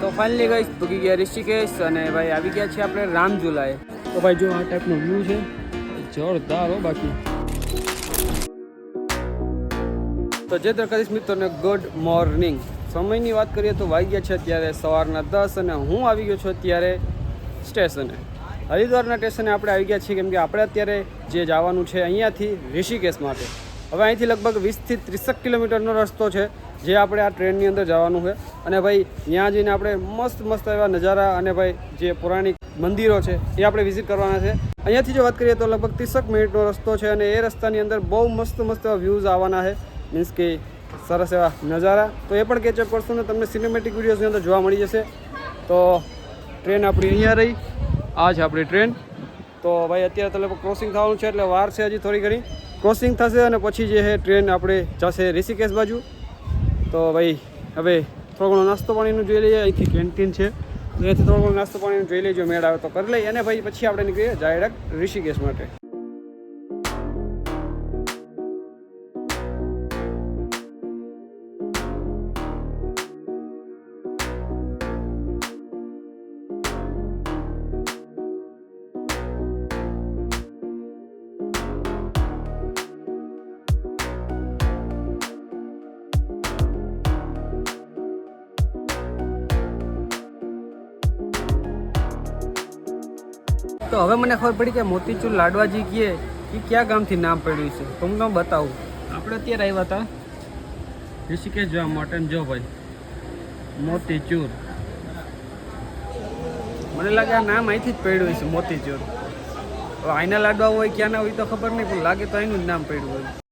તો ફાઇનલી ગઈ ભૂગી ગયા ઋષિકેશ અને ભાઈ આવી ગયા છીએ આપણે રામઝુલાએ તો ભાઈ જો આ ટાઈપનો વ્યૂ છે, જોરદાર હો બાકી. તો જે દ્રકાધીશ મિત્રોને ગુડ મોર્નિંગ સમયની વાત કરીએ તો વાગ્યા છે અત્યારે સવારના દસ અને હું આવી ગયો છું અત્યારે સ્ટેશને. હરિદ્વારના સ્ટેશને આપણે આવી ગયા છીએ કેમ કે આપણે અત્યારે જે જવાનું છે અહીંયાથી ઋષિકેશ માટે. હવે અહીંથી લગભગ વીસથી ત્રીસક કિલોમીટરનો રસ્તો છે. જે આપણે આ ટ્રેનની અંદર જવાનું છે. અને ભાઈ, ત્યાં જઈને આપણે મસ્ત મસ્ત એવા નજારા અને ભાઈ, જે પૌરાણિક મંદિરો છે, એ આપણે વિઝિટ કરવાના છે. અહીંયાથી જો વાત કરીએ તો લગભગ ત્રીસક મિનિટનો રસ્તો છે અને એ રસ્તાની અંદર બહુ મસ્ત મસ્ત એવા વ્યૂઝ આવવાના છે. મીન્સ કે સરસ એવા નજારા. તો એ પણ કેચઅપ કરશું ને તમને સિનેમેટિક વિડીયોઝની અંદર જોવા મળી જશે. તો ટ્રેન આપણી અહીંયા રહી. આ છે આપણી ટ્રેન. તો ભાઈ, અત્યારે તો લગભગ ક્રોસિંગ થવાનું છે એટલે વાર છે હજી થોડી ઘણી. ક્રોસિંગ થશે અને પછી જે છે, ટ્રેન આપણે જશે ઋષિકેશ બાજુ. તો ભાઈ, હવે થોડો ઘણો નાસ્તો પાણીનું જોઈ લઈએ. અહીંથી કેન્ટીન છે. તો અહીંથી થોડો ઘણો નાસ્તો પાણીનું જોઈ લેજો. મેળ આવે તો કરી લઈએ. અને ભાઈ, પછી આપણે નીકળીએ ડાયરેક્ટ ઋષિકેશ માટે. તો હવે મને ખબર પડી કે મોતીચૂર લાડવાજી કીએ એ કયા ગામથી નામ પડ્યું છે? તો હું તમને બતાવું. આપણે અત્યારે આવ્યા હતા ઋષિકેશ જવા માટે જો ભાઈ, મોતીચૂર. મને લાગે આ નામ અહીંથી જ પડ્યું છે મોતીચૂર. આઈના લાડવા હોય ક્યાંના હોય તો ખબર નહીં, પણ લાગે તો અહીંનું જ નામ પડ્યું હોય.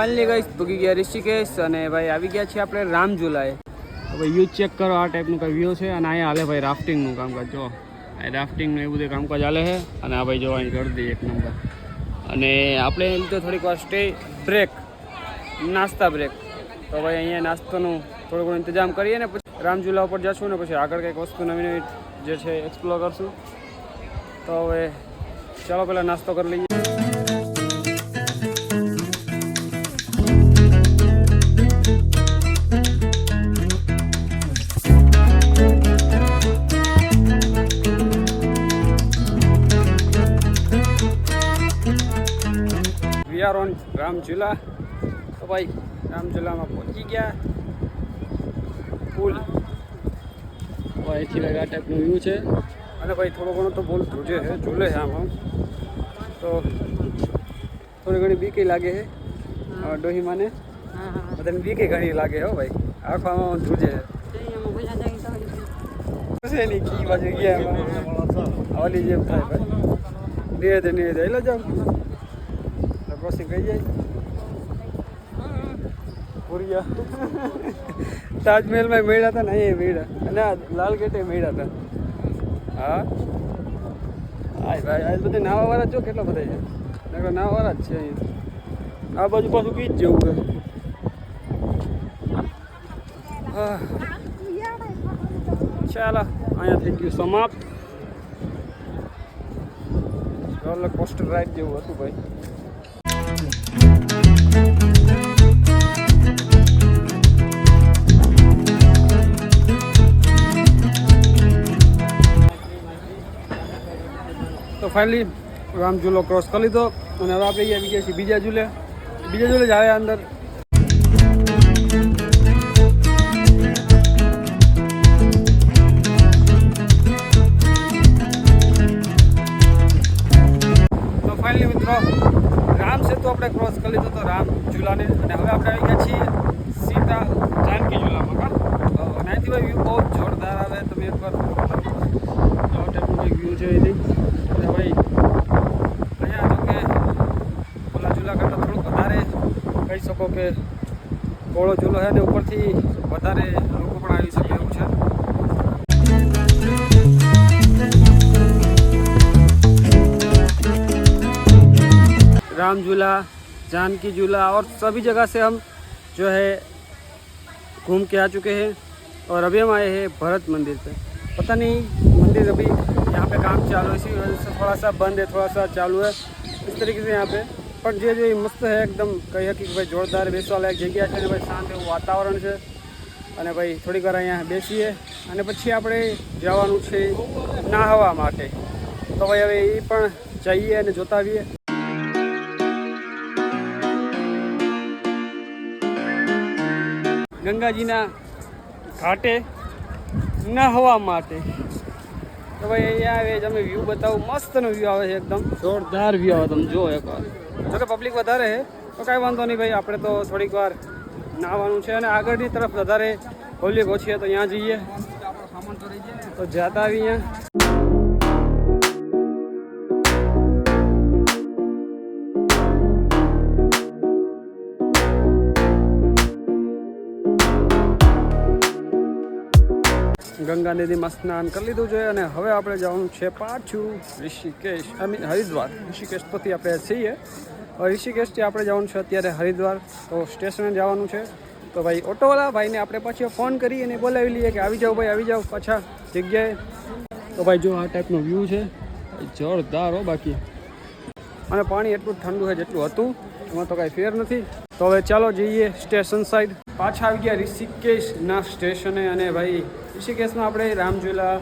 ફાઇનલી ગઈ ભૂગી ગયા ઋષિકેશ અને ભાઈ આવી ગયા છીએ આપણે રામઝુલાએ ભાઈ વ્યૂ ચેક કરો આ ટાઈપનું કંઈ વ્યૂ છે અને અહીંયા હાલે ભાઈ રાફ્ટિંગનું કામકાજ, જો. આ રાફ્ટિંગનું એવું બધું કામકાજ હાલે છે અને આ ભાઈ જો અહીં કરી દઈએ એક નંબર અને આપણે એમ તો થોડીક વાર સ્ટે બ્રેક નાસ્તા બ્રેક તો ભાઈ અહીંયા નાસ્તાનું થોડું ઘણું ઇંતજામ કરીએ ને, પછી રામઝુલા ઉપર જશું ને, પછી આગળ કંઈક વસ્તુ નવી નવી જે છે એક્સપ્લોર કરશું. તો હવે ચાલો, પહેલાં નાસ્તો કરી લઈએ. વી આર ઓન રામઝુલા તો ભાઈ રામઝુલામાં પહોંચી ગયા. પુલ ભાઈ અહીંથી આ ટાઈપનું વ્યૂ છે. અને ભાઈ થોડો ઘણો તો બોલ ધ્રુજે છે ઝૂલે છે આમ. આમ તો થોડી ઘણી બીકી લાગે છે આ ડોહીમાને. બધાને બીકી ઘણી લાગે હો ભાઈ. આખો આમાં ધ્રુજે છે. છે નહીં કી બાજુ ગયા એમાં? ઓલી જેમ થાય ભાઈ. નિયત નિયત એટલે જાવ ક્રોસિંગ કહી પૂરિયા. તાજમહેલમાં મેળા હતા ને, અહીંયા મેળા. અને આ લાલ ગેટે મેળા હતા. હા? આય ભાઈ આ બધા નાવાવાળા જો કેટલા બધા છે? નકર નાવાવાળા જ છે અહીંયા. આ બાજુ પાછું બીજ જેવું છે. ચાલો, અહીંયા થઈ ગયું સમાપ્ત. કોસ્ટર રાઈડ જેવું હતું ભાઈ. તો ફાઇનલી રામ ઝૂલો ક્રોસ કરી લીધો. અને હવે આપણે આવી ગયા છીએ બીજા ઝૂલે. બીજા ઝૂલે જ આવ્યા અંદર. કે પહોળો ઝૂલો છે ને ઉપરથી વધારે લોકો પણ આવી શકે એવું છે राम झूला जानकी झूला और सभी जगह से हम जो है घूम के आ चुके हैं और अभी हम आए हैं भरत मंदिर पे पता नहीं मंदिर अभी यहाँ पे काम चालू है इसी वजह से थोड़ा सा बंद है थोड़ा सा चालू है इस तरीके से यहाँ पे પણ જે જે મસ્ત છે એકદમ કહી શકીએ કે ભાઈ જોરદાર બેસવા લાયક જગ્યા છે અને ભાઈ શાંત એવું વાતાવરણ છે. અને ભાઈ થોડીક વાર અહીંયા બેસીએ અને પછી આપણે જવાનું છે નાહવા માટે. તો ભાઈ હવે એ પણ જઈએ અને જોતા આવીએ. ગંગાજીના ઘાટે નાહવા માટે. તો ભાઈ અહીંયા આવે તમે વ્યૂ બતાવું. મસ્તનો વ્યૂ આવે છે એકદમ. જોરદાર વ્યૂ આવે, તમે જુઓ એકવાર. જોકે પબ્લિક વધારે છે, તો કાંઈ વાંધો નહીં ભાઈ. આપણે તો થોડીક વાર નાહવાનું છે અને આગળની તરફ વધારે પબ્લિક ઓછી તો ત્યાં જઈએ. તો જાતા આવી અહીંયા. ગંગા નદીમાં સ્નાન કરી લીધું છે અને હવે આપણે જવાનું છે પાછું ઋષિકેશ આઈ મીન હરિદ્વાર. ઋષિકેશ પરથી આપણે છીએ. ઋષિકેશથી આપણે જવાનું છે અત્યારે હરિદ્વાર. તો સ્ટેશને જવાનું છે. તો ભાઈ ઓટોવાળા ભાઈને આપણે પછી ફોન કરી અને બોલાવી લઈએ કે આવી જાઓ ભાઈ, આવી જાઓ પાછા જગ્યાએ. તો ભાઈ, જો આ ટાઈપનો વ્યૂ છે. જોરદાર હો બાકી. અને પાણી એટલું ઠંડુ છે જેટલું હતું. એમાં તો કાંઈ ફેર નથી. તો હવે ચાલો જઈએ સ્ટેશન સાઈડ પાછા આવી ગયા ઋષિકેશના સ્ટેશને અને ભાઈ, ઋષિકેશમાં આપણે રામઝુલા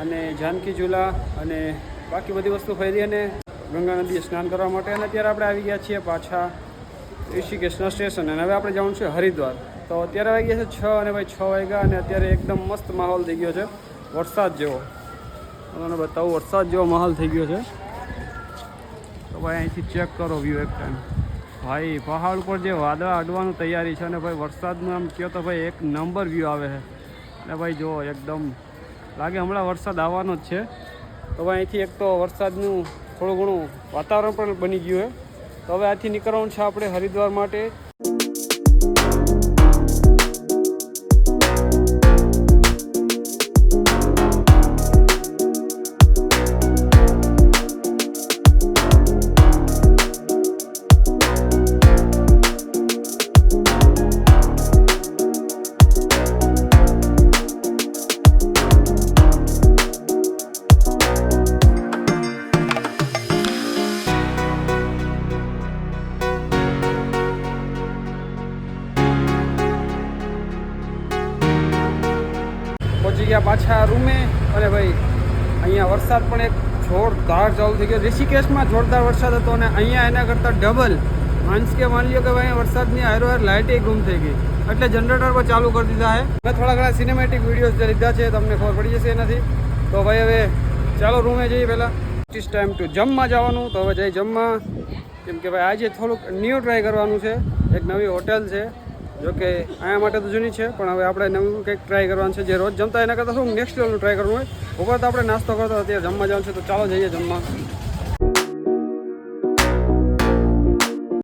અને જાનકી ઝુલા અને બાકી બધી વસ્તુ ફેરી અને ગંગા નદીએ સ્નાન કરવા માટે અને અત્યારે આપણે આવી ગયા છીએ પાછા ઋષિકેશના સ્ટેશન. અને હવે આપણે જવાનું છે હરિદ્વાર. તો અત્યારે વાગ્યા છે છ અને ભાઈ છ વાગ્યા અને અત્યારે એકદમ મસ્ત માહોલ થઈ ગયો છે. વરસાદ જેવો. તમને બતાવું, વરસાદ જેવો માહોલ થઈ ગયો છે. તો ભાઈ અહીંથી ચેક કરો વ્યૂ એક ટાઈમ ભાઈ, પહાડ ઉપર જે વાદળા અડવાનું તૈયારી છે અને ભાઈ વરસાદનું આમ કહો તો ભાઈ એક નંબર વ્યૂ આવે છે. અને ભાઈ જુઓ, એકદમ લાગે હમણાં વરસાદ આવવાનો જ છે. તો ભાઈ અહીંથી એક તો વરસાદનું થોડું ઘણું વાતાવરણ પણ બની ગયું છે. તો હવે આથી નીકળવાનું છે આપણે હરિદ્વાર માટે. ગયા પાછા રૂમે. અને ભાઈ, અહીંયા વરસાદ પણ એક જોરદાર ચાલુ થઈ ગયો. ઋષિકેશમાં જોરદાર વરસાદ હતો અને અહીંયા એના કરતાં ડબલ. માન્સ કે માની લો કે ભાઈ, વરસાદની હારો હાર લાઇટે ગુમ થઈ ગઈ. એટલે જનરેટર પર ચાલુ કરી દીધા છે. મેં થોડા ઘણા સિનેમેટિક વિડીયોઝ જે લીધા છે, તમને ખબર પડી જશે એનાથી. તો ભાઈ હવે ચાલો રૂમે જઈએ પહેલાં. ઇટ ટાઈમ ટુ જમવા જવાનું. તો હવે જઈ જમવા. કેમ કે ભાઈ આજે થોડુંક ન્યૂ ટ્રાય કરવાનું છે. એક નવી હોટેલ છે. જો કે અહીંયા માટે તો જૂની છે, પણ હવે આપણે નવું કંઈક ટ્રાય કરવાનું છે. જે રોજ જમતા એના કરતાં શું નેક્સ્ટ લેવલનું ટ્રાય કરવું હોય. ઉપર તો આપણે નાસ્તો કરતા અત્યારે જમવા જવાનું છે, તો ચાલો જઈએ જમવા.